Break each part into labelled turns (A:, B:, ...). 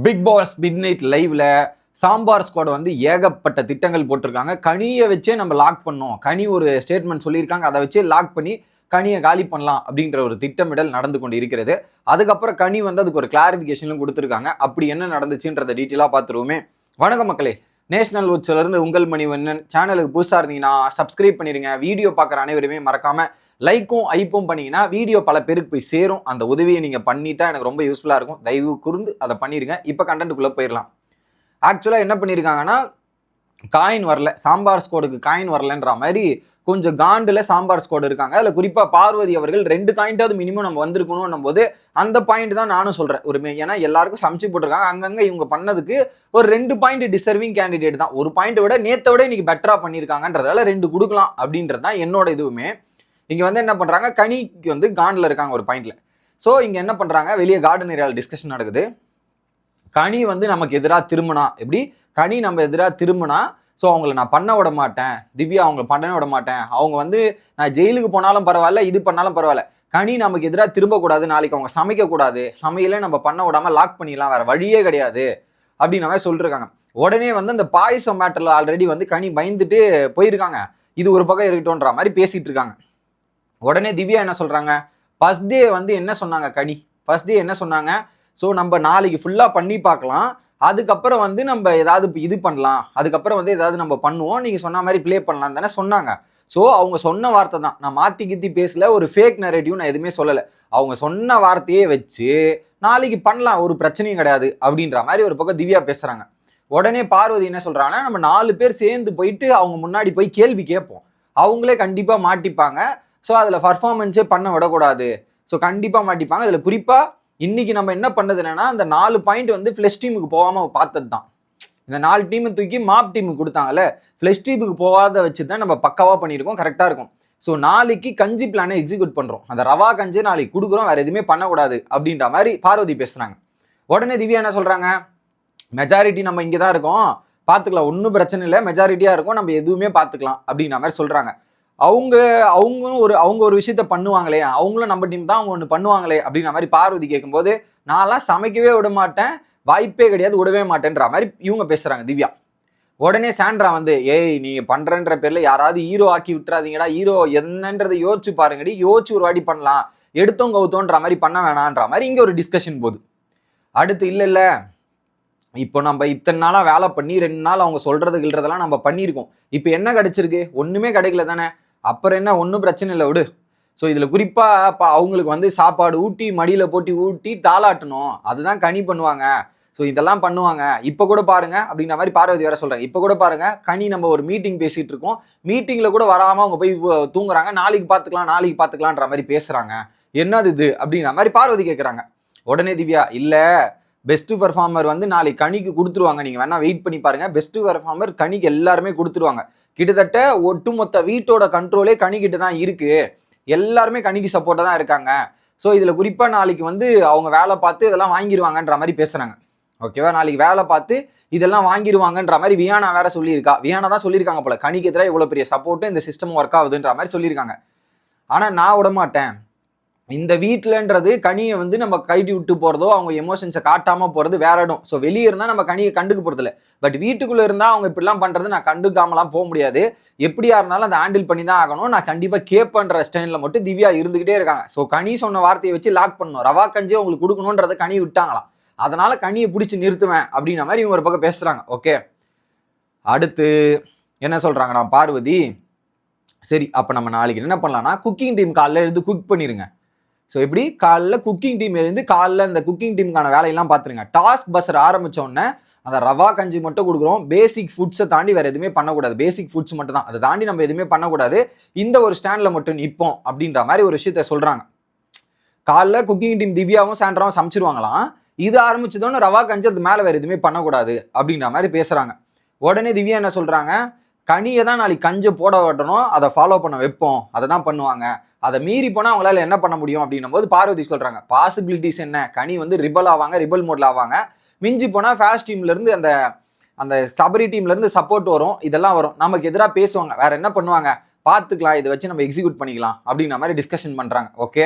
A: Big pass mid night லைவ்ல sambar squad வந்து ஏகப்பட்ட திட்டங்கள் போட்டிருக்காங்க. கனியை வச்சே நம்ம லாக் பண்ணோம். கனி ஒரு ஸ்டேட்மெண்ட் சொல்லியிருக்காங்க. அதை வச்சே லாக் பண்ணி கனியை காலி பண்ணலாம் அப்படின்ற ஒரு திட்டமிடல் நடந்து கொண்டு இருக்கிறது அதுக்கப்புறம் கனி வந்து அதுக்கு ஒரு கிளாரிஃபிகேஷனும் கொடுத்துருக்காங்க. அப்படி என்ன நடந்துச்சுன்றதை டீட்டெயிலாக பார்த்துருவோமே. வணக்கம் மக்களே. நேஷனல் உச்சிலிருந்து உங்கள் மணிவண்ணன் சேனலுக்கு புதுசாக இருந்தீங்கன்னா சப்ஸ்கிரைப் பண்ணிடுங்க வீடியோ பார்க்குற அனைவருமே மறக்காமல் லைக்கும் ஐப்பும் பண்ணீங்கன்னா வீடியோ பல பேருக்கு போய் சேரும். அந்த உதவியை நீங்கள் பண்ணிட்டா எனக்கு ரொம்ப யூஸ்ஃபுல்லாக இருக்கும். தயவு கூர்ந்து அதை பண்ணிடுங்க இப்போ கண்டென்ட்டுக்குள்ளே போயிடலாம் ஆக்சுவலாக என்ன பண்ணியிருக்காங்கன்னா காயின் வரல சாம்பார் ஸ்கோடுக்கு காயின் வரலன்ற மாதிரி கொஞ்சம் காண்டில் சாம்பார் ஸ்கோடு இருக்காங்க. அதில் குறிப்பாக பார்வதி அவர்கள் ரெண்டு காயின்ட்டாவது மினிமம் நம்ம வந்திருக்கணும் போது அந்த பாயிண்ட் தான் நானும் சொல்கிறேன் ஒரு ஏன்னா எல்லாருக்கும் சமைச்சு போட்டிருக்காங்க. அங்கங்கே இவங்க பண்ணதுக்கு ஒரு ரெண்டு பாயிண்ட் டிசர்விங் கேண்டிடேட் தான். ஒரு பாயிண்ட் விட நேற்றை விட இன்னைக்கு பெட்டராக பண்ணியிருக்காங்கன்றதால ரெண்டு கொடுக்கலாம் அப்படின்றது தான் என்னோட இதுவுமே. இங்கே வந்து என்ன பண்ணுறாங்க கனிக்கு வந்து காண்டில் இருக்காங்க ஒரு பாயிண்டில் ஸோ இங்கே என்ன பண்ணுறாங்க வெளியே கார்டன் ஏரியாவில் டிஸ்கஷன் நடக்குது. கனி வந்து நமக்கு எதிராக திரும்பினா எப்படி? கனி நம்ம எதிராக திரும்பினா ஸோ அவங்கள நான் பண்ண விட மாட்டேன். திவ்யா அவங்கள பண்ண விட மாட்டேன். அவங்க வந்து நான் ஜெயிலுக்கு போனாலும் பரவாயில்ல இது பண்ணாலும் பரவாயில்ல. கனி நமக்கு எதிராக திரும்பக்கூடாது நாளைக்கு அவங்க சமைக்கக்கூடாது. சமையலே நம்ம பண்ண விடாமல் லாக் பண்ணிடலாம் வேறு வழியே கிடையாது. அப்படின்ற மாதிரி சொல்லிருக்காங்க. உடனே வந்து அந்த பாயசம் மேட்டரில் ஆல்ரெடி வந்து கனி பயந்துட்டு போயிருக்காங்க. இது ஒரு பக்கம் இருக்கட்டும்ன்ற மாதிரி பேசிகிட்டு இருக்காங்க. உடனே திவ்யா என்ன சொல்கிறாங்க ஃபர்ஸ்ட் டே வந்து என்ன சொன்னாங்க கனி? ஃபர்ஸ்ட் டே என்ன சொன்னாங்க? ஸோ நம்ம நாளைக்கு ஃபுல்லாக பண்ணி பார்க்கலாம். அதுக்கப்புறம் வந்து நம்ம ஏதாவது இது பண்ணலாம். அதுக்கப்புறம் வந்து ஏதாவது நம்ம பண்ணுவோம். நீங்கள் சொன்ன மாதிரி ப்ளே பண்ணலாம் தானே சொன்னாங்க. ஸோ அவங்க சொன்ன வார்த்தை தான். நான் மாற்றி கித்தி பேசல ஒரு ஃபேக் நரேட்டிவ் நான் எதுவுமே சொல்லலை. அவங்க சொன்ன வார்த்தையே வச்சு நாளைக்கு பண்ணலாம் ஒரு பிரச்சனையும் கிடையாது அப்படின்ற மாதிரி ஒரு பக்கம் திவ்யா பேசுகிறாங்க உடனே பார்வதி என்ன சொல்கிறாங்கன்னா நம்ம நாலு பேர் சேர்ந்து போயிட்டு அவங்க முன்னாடி போய் கேள்வி கேட்போம். அவங்களே கண்டிப்பாக மாட்டிப்பாங்க. ஸோ அதில் பர்ஃபார்மன்ஸே பண்ண விடக்கூடாது. ஸோ கண்டிப்பாக மாட்டிப்பாங்க. அதில் குறிப்பாக இன்னைக்கு நம்ம என்ன பண்ணது என்னன்னா அந்த நாலு பாயிண்ட் வந்து ஃப்ளஷ் டீமுக்கு போகாமல் பார்த்தது தான் இந்த நாலு டீமை தூக்கி மாப் டீமுக்கு கொடுத்தாங்கல்ல ஃப்ளஷ் டீமுக்கு போகாத வச்சு தான் நம்ம பக்காவாக பண்ணியிருக்கோம் கரெக்டாக இருக்கும். ஸோ நாளைக்கு கஞ்சி பிளானை எக்ஸிக்யூட் பண்ணுறோம் அந்த ரவா கஞ்சி நாளைக்கு கொடுக்குறோம் வேறு எதுவுமே பண்ணக்கூடாது அப்படின்ற மாதிரி பார்வதி பேசுகிறாங்க உடனே திவ்யா என்ன சொல்கிறாங்க மெஜாரிட்டி நம்ம இங்கே தான் இருக்கோம். பார்த்துக்கலாம் ஒன்றும் பிரச்சனை இல்லை. மெஜாரிட்டியாக இருக்கும். நம்ம எதுவுமே பார்த்துக்கலாம் அப்படின்ற மாதிரி சொல்கிறாங்க அவங்க அவங்களும் ஒரு அவங்க ஒரு விஷயத்த பண்ணுவாங்களே அவங்களும் நம்ம டீம் தான் அவங்க ஒன்று பண்ணுவாங்களே அப்படின்ற மாதிரி பார்வதி கேட்கும்போது நான்லாம் சமைக்கவே விட மாட்டேன் வாய்ப்பே கிடையாது விடவே மாட்டேன்ற மாதிரி இவங்க பேசுகிறாங்க திவ்யா. உடனே சாண்ட்ரா வந்து ஏய் நீங்கள் பண்ணுறன்ற பேரில் யாராவது ஹீரோ ஆக்கி விட்டுறாதீங்கடா ஹீரோ என்னன்றதை யோசிச்சு பாருங்கடி யோசிச்சு ஒரு வாட்டி பண்ணலாம் எடுத்தோம் கவுத்தோன்ற மாதிரி பண்ண வேணான்ற மாதிரி இங்கே ஒரு டிஸ்கஷன் போகுது. அடுத்து இல்லை இல்லை இப்போ நம்ம இத்தனை நாளாக வேலை பண்ணி ரெண்டு நாள் அவங்க சொல்கிறது கிள்றதெல்லாம் நம்ம பண்ணியிருக்கோம். இப்போ என்ன கிடைச்சிருக்கு? ஒன்றுமே கிடைக்கல தானே? அப்புறம் என்ன ஒன்றும் பிரச்சனை இல்லை விடு. ஸோ இதில் குறிப்பாக இப்போ அவங்களுக்கு வந்து சாப்பாடு ஊட்டி மடியில் போட்டி ஊட்டி தாளாட்டணும். அதுதான் கனி பண்ணுவாங்க. ஸோ இதெல்லாம் பண்ணுவாங்க. இப்போ கூட பாருங்க அப்படின்ற மாதிரி பார்வதி வேற சொல்கிறேன் இப்போ கூட பாருங்க கனி நம்ம ஒரு மீட்டிங் பேசிகிட்டு இருக்கோம். மீட்டிங்கில் கூட வராமல் அவங்க போய் தூங்குறாங்க. நாளைக்கு பார்த்துக்கலாம் நாளைக்கு பார்த்துக்கலான்ற மாதிரி பேசுகிறாங்க என்னது இது? அப்படின்ற மாதிரி பார்வதி கேட்குறாங்க உடனே திவ்யா இல்லை பெஸ்ட்டு பெர்ஃபார்மர் வந்து நாளைக்கு கனிக்கு கொடுத்துருவாங்க. நீங்கள் வேணால் வெயிட் பண்ணி பாருங்கள் பெஸ்ட்டு பெர்ஃபார்மர் கனிக்கு எல்லாருமே கொடுத்துருவாங்க. கிட்டத்தட்ட ஒட்டுமொத்த வீட்டோட கண்ட்ரோலே கனிக்கிட்ட தான் இருக்குது எல்லாருமே கனிக்கு சப்போர்ட்டாக தான் இருக்காங்க. ஸோ இதில் குறிப்பாக நாளைக்கு வந்து அவங்க வேலை பார்த்து இதெல்லாம் வாங்கிடுவாங்கன்ற மாதிரி பேசுகிறாங்க ஓகேவா நாளைக்கு வேலை பார்த்து இதெல்லாம் வாங்கிடுவாங்கன்ற மாதிரி வியானா வேற சொல்லியிருக்கா. வியானா தான் சொல்லியிருக்காங்க போல. கணிக்கு எதிராக இவ்வளோ பெரிய சப்போர்ட்டு இந்த சிஸ்டம் ஒர்க் ஆகுதுன்ற மாதிரி சொல்லியிருக்காங்க. ஆனால் நான் விட மாட்டேன். இந்த வீட்டிலன்றது கனியை வந்து நம்ம கைட்டி விட்டு போகிறதோ அவங்க எமோஷன்ஸை காட்டாமல் போகிறது வேற இடம். ஸோ வெளியே இருந்தால் நம்ம கனியை கண்டுக்க போகிறதில்ல பட் வீட்டுக்குள்ளே இருந்தால் அவங்க இப்படிலாம் பண்ணுறது நான் கண்டுக்காமலாம் போக முடியாது. எப்படியா இருந்தாலும் அதை ஹேண்டில் பண்ணி தான் ஆகணும். நான் கண்டிப்பாக கேட்பன்ற ஸ்டைனில் மட்டும் திவ்யா இருந்துகிட்டே இருக்காங்க. ஸோ கனி சொன்ன வார்த்தையை வச்சு லாக் பண்ணணும். ரவா கஞ்சி உங்களுக்கு கொடுக்கணுன்றதை கனி விட்டாங்களாம். அதனால் கனியை பிடிச்சி நிறுத்துவேன் அப்படின்ற மாதிரி இவங்க ஒரு பக்கம் பேசுகிறாங்க ஓகே அடுத்து என்ன சொல்றாங்கன்னா பார்வதி? சரி அப்போ நம்ம நாளைக்கு என்ன பண்ணலாம்னா குக்கிங் டீம் காலைல இருந்து குக் பண்ணிடுங்க ஸோ எப்படி? காலைல குக்கிங் டீம் இருந்து காலைல இந்த குக்கிங் டீமுக்கான வேலையெல்லாம் பார்த்துருங்க. டாஸ்க் பஸ்ஸர் ஆரம்பித்த உடனே அந்த ரவா கஞ்சி மட்டும் கொடுக்குறோம். பேசிக் ஃபுட்ஸை தாண்டி வேறு எதுவுமே பண்ணக்கூடாது. பேசிக் ஃபுட்ஸ் மட்டும் தான். அதை தாண்டி நம்ம எதுவுமே பண்ணக்கூடாது. இந்த ஒரு ஸ்டாண்டில் மட்டும் நிற்போம் அப்படின்ற மாதிரி ஒரு விஷயத்த சொல்கிறாங்க காலைல குக்கிங் டீம் திவ்யாவும் சாண்ட்ராவும் சமைச்சிருவாங்களாம். இது ஆரம்பிச்சதோன்னு ரவா கஞ்சி அது மேலே வேறு எதுவுமே பண்ணக்கூடாது அப்படின்ற மாதிரி பேசுகிறாங்க உடனே திவ்யா என்ன சொல்கிறாங்க கனியை தான் நாளைக்கு கஞ்சை போட விடணும் அதை ஃபாலோ பண்ண வைப்போம். அதை தான் பண்ணுவாங்க. அதை மீறி போனால் அவங்களால என்ன பண்ண முடியும் அப்படின்னும் போது பார்வதி சொல்கிறாங்க பாசிபிலிட்டிஸ் என்ன? கனி வந்து ரிபல் ஆவாங்க ரிபல் மோட்ல ஆவாங்க. மிஞ்சி போனால் ஃபேஸ்ட் டீம்லேருந்து அந்த அந்த சபரி டீம்லேருந்து சப்போர்ட் வரும். இதெல்லாம் வரும். நமக்கு எதிராக பேசுவாங்க. வேற என்ன பண்ணுவாங்க? பார்த்துக்கலாம். இதை வச்சு நம்ம எக்ஸிக்யூட் பண்ணிக்கலாம். அப்படிங்கிற மாதிரி டிஸ்கஷன் பண்ணுறாங்க ஓகே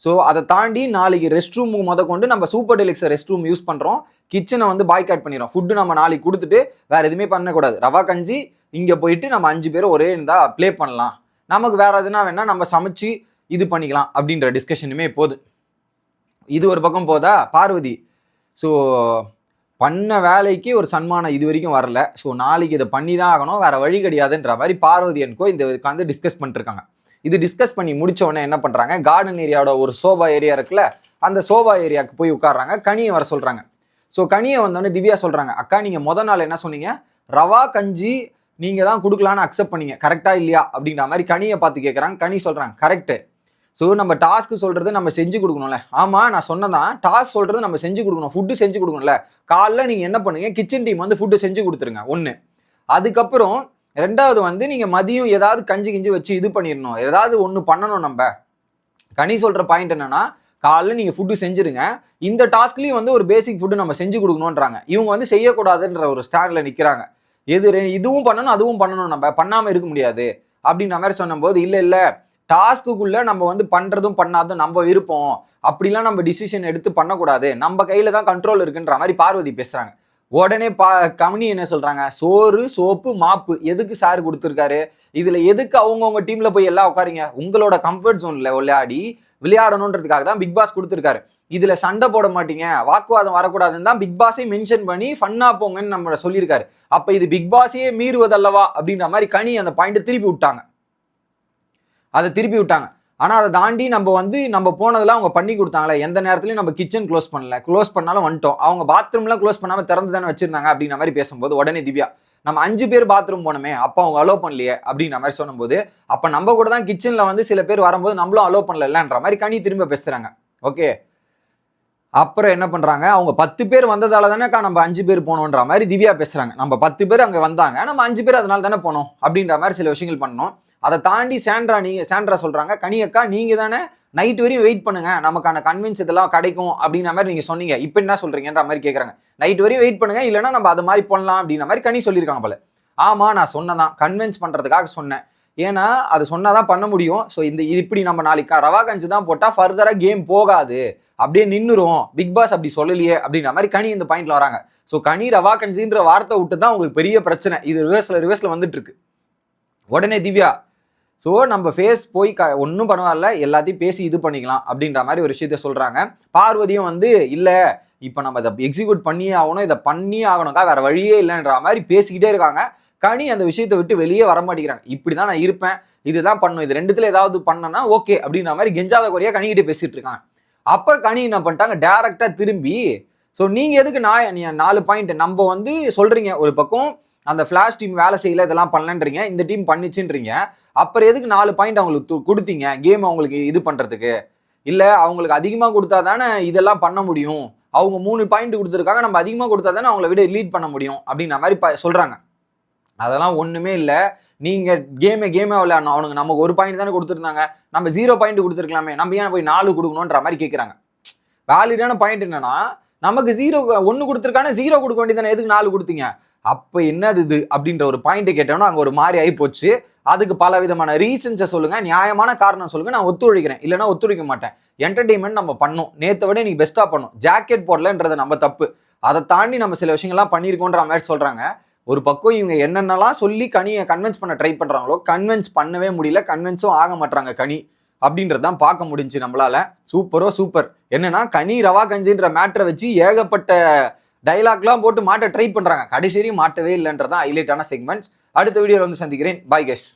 A: ஸோ அதை தாண்டி நாளைக்கு ரெஸ்ட் ரூம் முத கொண்டு நம்ம super deluxe rest room use பண்ணுறோம் கிச்சனை வந்து பாய்காட் பண்ணிடும் ஃபுட்டு நம்ம நாளைக்கு கொடுத்துட்டு வேற எதுவுமே பண்ணக்கூடாது. ரவா கஞ்சி இங்கே போயிட்டு நம்ம அஞ்சு பேரும் ஒரே இருந்தால் ப்ளே பண்ணலாம். நமக்கு வேற எதுனா வேணா நம்ம சமைச்சு இது பண்ணிக்கலாம் அப்படின்ற டிஸ்கஷனுமே போகுது இது ஒரு பக்கம் போதா? பார்வதி. ஸோ பண்ண வேலைக்கு ஒரு சன்மானம் இது வரைக்கும் வரல. ஸோ நாளைக்கு இதை பண்ணி தான் ஆகணும். வேற வழி கிடையாதுன்ற மாதிரி பார்வதி என்கோ இந்த உட்காந்து டிஸ்கஸ் பண்ணிருக்காங்க இது டிஸ்கஸ் பண்ணி முடிச்ச உடனே என்ன பண்றாங்க? கார்டன் ஏரியாவோட ஒரு சோபா ஏரியா இருக்குல்ல அந்த சோபா ஏரியாவுக்கு போய் உட்காடுறாங்க கனியை வர சொல்றாங்க. ஸோ கனியை வந்தோடனே திவ்யா சொல்கிறாங்க அக்கா நீங்கள் முத நாள் என்ன சொன்னீங்க? ரவா கஞ்சி நீங்கள் தான் கொடுக்கலான்னு அக்செப்ட் பண்ணீங்க. கரெக்டாக இல்லையா? அப்படின்ற மாதிரி கனியை பார்த்து கேட்குறாங்க கனி சொல்கிறாங்க கரெக்டு ஸோ நம்ம டாஸ்க் சொல்கிறது நம்ம செஞ்சு கொடுக்கணும்ல. ஆமாம் நான் சொன்னதான் டாஸ்க் சொல்கிறது நம்ம செஞ்சு கொடுக்கணும். ஃபுட்டு செஞ்சு கொடுக்கணும்ல. காலைல நீங்கள் என்ன பண்ணுங்க? கிச்சன் டீம் வந்து ஃபுட்டு செஞ்சு கொடுத்துருங்க. ஒன்று அதுக்கப்புறம் ரெண்டாவது வந்து நீங்கள் மதியம் ஏதாவது கஞ்சி கிஞ்சி வச்சு இது பண்ணிடணும். ஏதாவது ஒன்று பண்ணணும் நம்ம. கனி சொல்கிற பாயிண்ட் என்னென்னா காலைல நீங்க ஃபுட்டு செஞ்சிருங்க. இந்த டாஸ்க்லயும் வந்து ஒரு பேசிக் ஃபுட்டு நம்ம செஞ்சு கொடுக்கணுன்றாங்க இவங்க வந்து செய்யக்கூடாதுன்ற ஒரு ஸ்டாண்ட்ல நிக்கிறாங்க. எது இதுவும் பண்ணணும் அதுவும் பண்ணணும். நம்ம பண்ணாம இருக்க முடியாது. அப்படின்ற மாதிரி சொன்னபோது இல்லை இல்லை. டாஸ்க்குள்ள நம்ம வந்து பண்றதும் பண்ணாதும் நம்ம விருப்பம். அப்படிலாம் நம்ம டிசிஷன் எடுத்து பண்ணக்கூடாது. நம்ம கையில தான் கண்ட்ரோல் இருக்குன்ற மாதிரி பார்வதி பேசுறாங்க. உடனே பா கமனி என்ன சொல்றாங்க? சோறு சோப்பு மாப்பு. எதுக்கு சார் கொடுத்துருக்காரு? இதுல எதுக்கு அவங்கவுங்க டீம்ல போய் எல்லாம் உட்காருங்க? உங்களோட கம்ஃபர்ட் ஜோன்ல விளையாடி விளையாடணுன்றதுக்காக தான் பிக் பாஸ் கொடுத்துருக்காரு. இதுல சண்டை போட மாட்டீங்க. வாக்குவாதம் வரக்கூடாதுன்னு தான் பிக் பாஸே மென்ஷன் பண்ணி ஃபன்னா போங்கன்னு நம்ம சொல்லியிருக்காரு. அப்ப இது பிக் பாஸையே மீறுவதல்லவா அப்படின்ற மாதிரி கனி அந்த பாயிண்ட் திருப்பி விட்டாங்க. அதை திருப்பி விட்டாங்க. ஆனா அதை தாண்டி நம்ம வந்து நம்ம போனதெல்லாம் அவங்க பண்ணி கொடுத்தாங்களே. எந்த நேரத்துலயும் நம்ம கிச்சன் க்ளோஸ் பண்ணல. க்ளோஸ் பண்ணாலும் வந்துட்டோம். அவங்க பாத்ரூம்லாம் க்ளோஸ் பண்ணாம திறந்து தானே வச்சிருந்தாங்க அப்படின்ற மாதிரி பேசும்போது உடனே திவ்யா நம்ம அஞ்சு பேர் பாத்ரூம் போனோமே அப்போ அவங்க அலோவ் பண்ணலையே அப்படின்ற மாதிரி சொல்லும்போது அப்போ நம்ம கூட தான் கிச்சனில் வந்து சில பேர் வரும்போது நம்மளும் அலோவ் பண்ணலன்ற மாதிரி கனி திரும்ப பேசுகிறாங்க ஓகே அப்புறம் என்ன பண்ணுறாங்க அவங்க பத்து பேர் வந்ததால தானேக்கா நம்ம அஞ்சு பேர் போனோன்ற மாதிரி திவ்யா பேசுகிறாங்க நம்ம பத்து பேர் அங்கே வந்தாங்க நம்ம அஞ்சு பேர் அதனால தானே போனோம் அப்படின்ற மாதிரி சில விஷயங்கள் பண்ணோம். அதை தாண்டி சாண்ட்ரா நீங்கள் சாண்ட்ரா சொல்கிறாங்க கனியக்கா நீங்கள் தானே நைட் வரையும் வெயிட் பண்ணுங்க. நமக்கான கன்வின்ஸ் இதெல்லாம் கிடைக்கும் அப்படின்ற மாதிரி நீங்க சொன்னீங்க. இப்போ என்ன சொல்றீங்கன்ற மாதிரி கேட்குறாங்க நைட் வரையும் வெயிட் பண்ணுங்க. இல்லைன்னா நம்ம அது மாதிரி பண்ணலாம் அப்படின்ற மாதிரி கனி சொல்லியிருக்காங்க போல. ஆமா நான் சொன்னதான். கன்வின்ஸ் பண்றதுக்காக சொன்னேன். ஏன்னா அது சொன்னாதான் பண்ண முடியும். ஸோ இந்த இது இப்படி நம்ம நாளைக்கு ரவா கஞ்சி தான் போட்டால் ஃபர்தராக கேம் போகாது. அப்படியே நின்றுரும் பிக் பாஸ் அப்படி சொல்லலையே அப்படின்ற மாதிரி கனி இந்த பாயிண்ட்ல வராங்க. ஸோ கனி ரவா கஞ்சின்ற வார்த்தை விட்டு தான் உங்களுக்கு பெரிய பிரச்சனை. இது ரிவர்ஸில் ரிவர்ஸில் வந்துட்டு இருக்கு. உடனே திவ்யா ஸோ நம்ம ஃபேஸ் போய் க ஒன்றும் பரவாயில்ல எல்லாத்தையும் பேசி இது பண்ணிக்கலாம் அப்படின்ற மாதிரி ஒரு விஷயத்த சொல்கிறாங்க பார்வதியும் வந்து இல்லை இப்போ நம்ம இதை எக்ஸிக்யூட் பண்ணியே ஆகணும் இதை பண்ணியே ஆகணும்க்கா வேறு வழியே இல்லைன்ற மாதிரி பேசிக்கிட்டே இருக்காங்க. கனி அந்த விஷயத்தை விட்டு வெளியே வர மாட்டேங்கிறாங்க. இப்படி தான் நான் இருப்பேன் இதுதான் பண்ணும் இது ரெண்டுத்துல ஏதாவது பண்ணனா ஓகே அப்படின்ற மாதிரி கெஞ்சாத குறையா கனிக்கிட்டே பேசிட்டு இருக்காங்க. அப்புறம் கனி என்ன பண்ணிட்டாங்க டேரக்டா திரும்பி ஸோ நீங்கள் எதுக்கு நான் நீ நாலு பாயிண்ட் நம்ம வந்து சொல்கிறீங்க ஒரு பக்கம் அந்த ஃப்ளாஷ் டீம் வேலை செய்யல இதெல்லாம் பண்ணலன்றீங்க இந்த டீம் பண்ணிச்சுன்றீங்க. அப்புறம் எதுக்கு நாலு பாயிண்ட் அவங்களுக்கு கொடுத்தீங்க? கேம் அவங்களுக்கு இது பண்ணுறதுக்கு இல்லை அவங்களுக்கு அதிகமாக கொடுத்தா தானே இதெல்லாம் பண்ண முடியும். அவங்க மூணு பாயிண்ட் கொடுத்துருக்காங்க நம்ம அதிகமாக கொடுத்தா தானே அவங்கள விட லீட் பண்ண முடியும் அப்படின்ற மாதிரி ப- சொல்கிறாங்க அதெல்லாம் ஒன்றுமே இல்லை. நீங்கள் கேமே கேமே விளையாடணும். அவனுக்கு நமக்கு ஒரு பாயிண்ட் தானே கொடுத்துருந்தாங்க. நம்ம ஜீரோ பாயிண்ட் கொடுத்துருக்கலாமே நம்ம ஏன் போய் நாலு கொடுக்கணுன்ற மாதிரி கேட்குறாங்க வேலிடான பாயிண்ட் என்னன்னா நமக்கு ஜீரோ ஒன்று கொடுத்துருக்கானே ஜீரோ கொடுக்க வேண்டியதானே எதுக்கு நாலு கொடுத்தீங்க? அப்போ என்னது இது அப்படின்ற ஒரு பாயிண்ட் கேட்டோன்னா அங்கே ஒரு மாதிரி ஆகி போச்சு. அதுக்கு பல விதமான ரீசன்ஸை சொல்லுங்கள் நியாயமான காரணம் சொல்லுங்கள் நான் ஒத்துழைக்கிறேன். இல்லைன்னா ஒத்துழைக்க மாட்டேன். என்டர்டெயின்மெண்ட் நம்ம பண்ணோம். நேற்றை விட நீங்கள் பெஸ்ட்டாக பண்ணோம். ஜாக்கெட் போடலன்றது நம்ம தப்பு. அதை தாண்டி நம்ம சில விஷயங்கள்லாம் பண்ணியிருக்கோன்ற மாதிரி சொல்கிறாங்க ஒரு பக்கம் இவங்க என்னென்னலாம் சொல்லி கனியை கன்வின்ஸ் பண்ண ட்ரை பண்ணுறாங்களோ கன்வின்ஸ் பண்ணவே முடியல கன்வின்ஸும் ஆக மாட்றாங்க கனி. அப்படின்றது தான் பார்க்க முடிஞ்சு நம்மளால. சூப்பரோ சூப்பர் என்னன்னா கனி ரவா கஞ்சின்ற மேட்டரை வச்சு ஏகப்பட்ட டைலாக்லாம் போட்டு மாட்ட ட்ரை பண்றாங்க. கடைசி வரையும் மாட்டவே இல்லைன்றதான் ஹைலைட்டான செக்மெண்ட்ஸ் அடுத்த வீடியோவில் வந்து சந்திக்கிறேன். பாய் கெஸ்